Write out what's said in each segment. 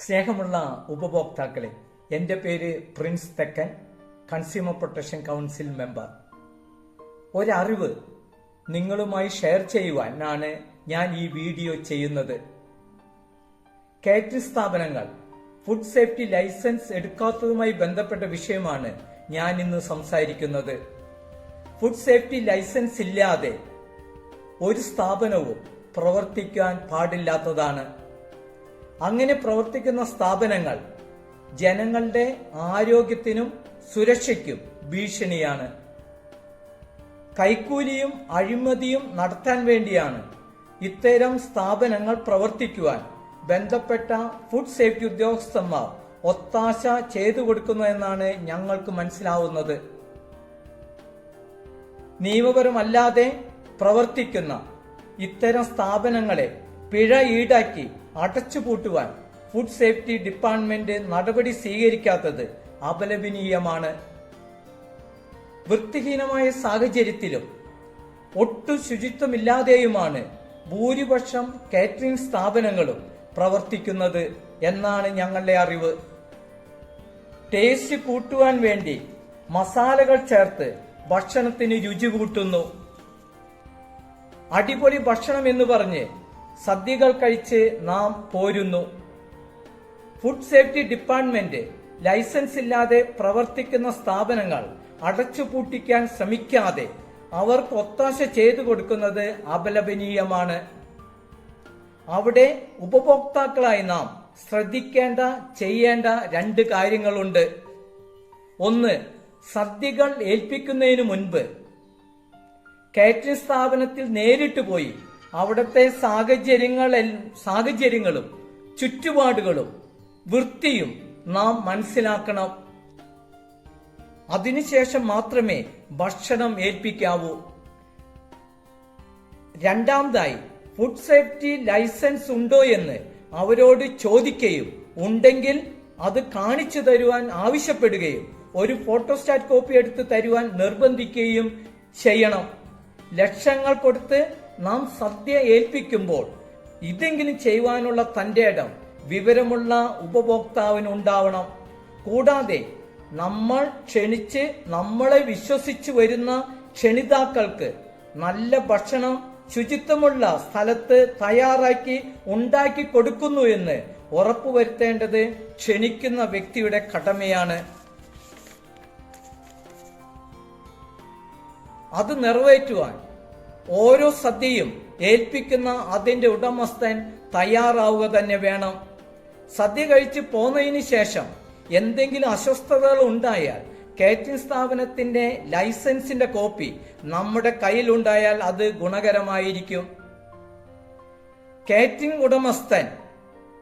സ്നേഹമുള്ള ഉപഭോക്താക്കളെ എന്റെ പേര് Prince Thekkan consumer protection council member. ഒരറിവ് നിങ്ങളുമായി ഷെയർ ചെയ്യുവാനാണ് ഞാൻ ഈ വീഡിയോ ചെയ്യുന്നത്. കാറ്ററിംഗ് സ്ഥാപനങ്ങൾ ഫുഡ് സേഫ്റ്റി ലൈസൻസ് എടുക്കാത്തതുമായി ബന്ധപ്പെട്ട വിഷയമാണ് ഞാൻ ഇന്ന് സംസാരിക്കുന്നത്. ഫുഡ് സേഫ്റ്റി ലൈസൻസ് ഇല്ലാതെ ഒരു സ്ഥാപനവും പ്രവർത്തിക്കാൻ പാടില്ലാത്തതാണ്. അങ്ങനെ പ്രവർത്തിക്കുന്ന സ്ഥാപനങ്ങൾ ജനങ്ങളുടെ ആരോഗ്യത്തിനും സുരക്ഷയ്ക്കും ഭീഷണിയാണ്. കൈക്കൂലിയും അഴിമതിയും നടത്താൻ വേണ്ടിയാണ് ഇത്തരം സ്ഥാപനങ്ങൾ പ്രവർത്തിക്കുവാൻ ബന്ധപ്പെട്ട ഫുഡ് സേഫ്റ്റി ഉദ്യോഗസ്ഥന്മാർ ഒത്താശ ചെയ്തു കൊടുക്കുന്നതെന്നാണ് ഞങ്ങൾക്ക് മനസ്സിലാവുന്നത്. നിയമപരമല്ലാതെ പ്രവർത്തിക്കുന്ന ഇത്തരം സ്ഥാപനങ്ങളെ പിഴ ഈടാക്കി അടച്ചുപൂട്ടുവാൻ ഫുഡ് സേഫ്റ്റി ഡിപ്പാർട്ട്മെന്റ് നടപടി സ്വീകരിക്കാത്തത് അപലപനീയമാണ്. വൃത്തിഹീനമായ സാഹചര്യത്തിലും ഒട്ടു ശുചിത്വമില്ലാതെയുമാണ് ഭൂരിപക്ഷം കാറ്ററിംഗ് സ്ഥാപനങ്ങളും പ്രവർത്തിക്കുന്നത് എന്നാണ് ഞങ്ങളുടെ അറിവ്. ടേസ്റ്റ് കൂട്ടുവാൻ വേണ്ടി മസാലകൾ ചേർത്ത് ഭക്ഷണത്തിന് രുചി കൂട്ടുന്നു. അടിപൊളി ഭക്ഷണം എന്ന് പറഞ്ഞ് സദ്യകൾ കഴിച്ച് നാം പോരുന്നു. ഫുഡ് സേഫ്റ്റി ഡിപ്പാർട്ട്മെന്റ് ലൈസൻസ് ഇല്ലാതെ പ്രവർത്തിക്കുന്ന സ്ഥാപനങ്ങൾ അടച്ചുപൂട്ടിക്കാൻ ശ്രമിക്കാതെ അവർക്ക് ഒത്താശ ചെയ്തു കൊടുക്കുന്നത് അപലപനീയമാണ്. അവിടെ ഉപഭോക്താക്കളായി നാം ശ്രദ്ധിക്കേണ്ട ചെയ്യേണ്ട രണ്ട് കാര്യങ്ങളുണ്ട്. ഒന്ന് സദ്യകൾ ഏൽപ്പിക്കുന്നതിന് മുൻപ് കാറ്ററിംഗ് സ്ഥാപനത്തിൽ നേരിട്ട് പോയി അവിടുത്തെ സാഹചര്യങ്ങളെ സാഹചര്യങ്ങളും ചുറ്റുപാടുകളും വൃത്തിയും നാം മനസ്സിലാക്കണം. അതിനുശേഷം മാത്രമേ ഭക്ഷണം ഏൽപ്പിക്കാവൂ. രണ്ടാമതായി ഫുഡ് സേഫ്റ്റി ലൈസൻസ് ഉണ്ടോ എന്ന് അവരോട് ചോദിക്കുകയും ഉണ്ടെങ്കിൽ അത് കാണിച്ചു തരുവാൻ ആവശ്യപ്പെടുകയും ഒരു ഫോട്ടോസ്റ്റാറ്റ് കോപ്പി എടുത്ത് തരുവാൻ നിർബന്ധിക്കുകയും ചെയ്യണം. ലക്ഷങ്ങൾ കൊടുത്ത് നാം സദ്യ ഏൽപ്പിക്കുമ്പോൾ ഇതെങ്കിലും ചെയ്യുവാനുള്ള തന്റെ ഇടം വിവരമുള്ള ഉപഭോക്താവിന് ഉണ്ടാവണം. കൂടാതെ നമ്മൾ ക്ഷണിച്ച് നമ്മളെ വിശ്വസിച്ച് വരുന്ന ക്ഷണിതാക്കൾക്ക് നല്ല ഭക്ഷണം ശുചിത്വമുള്ള സ്ഥലത്ത് തയ്യാറാക്കി ഉണ്ടാക്കി കൊടുക്കുന്നു എന്ന് ഉറപ്പുവരുത്തേണ്ടത് ക്ഷണിക്കുന്ന വ്യക്തിയുടെ കടമയാണ്. അത് നിറവേറ്റുവാൻ ഓരോ സദ്യയും ഏൽപ്പിക്കുന്ന അതിന്റെ ഉടമസ്ഥൻ തയ്യാറാവുക തന്നെ വേണം. സദ്യ കഴിച്ച് പോന്നതിന് ശേഷം എന്തെങ്കിലും അസ്വസ്ഥതകൾ ഉണ്ടായാൽ കാറ്ററിംഗ് സ്ഥാപനത്തിന്റെ ലൈസൻസിന്റെ കോപ്പി നമ്മുടെ കയ്യിലുണ്ടായാൽ അത് ഗുണകരമായിരിക്കും. കാറ്ററിംഗ് ഉടമസ്ഥൻ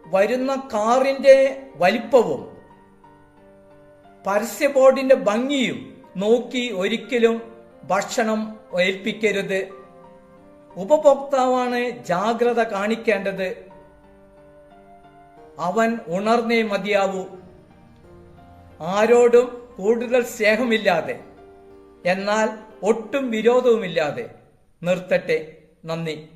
വരുന്ന കാറിന്റെ വലിപ്പവും പരസ്യ ബോർഡിന്റെ ഭംഗിയും നോക്കി ഒരിക്കലും ഭക്ഷണം ഏൽപ്പിക്കരുത്. ഉപഭോക്താവാണ് ജാഗ്രത കാണിക്കേണ്ടത്. അവൻ ഉണർന്നേ മതിയാവൂ. ആരോടും കൂടുതൽ സ്നേഹമില്ലാതെ എന്നാൽ ഒട്ടും വിരോധവുമില്ലാതെ നിർത്തട്ടെ. നന്ദി.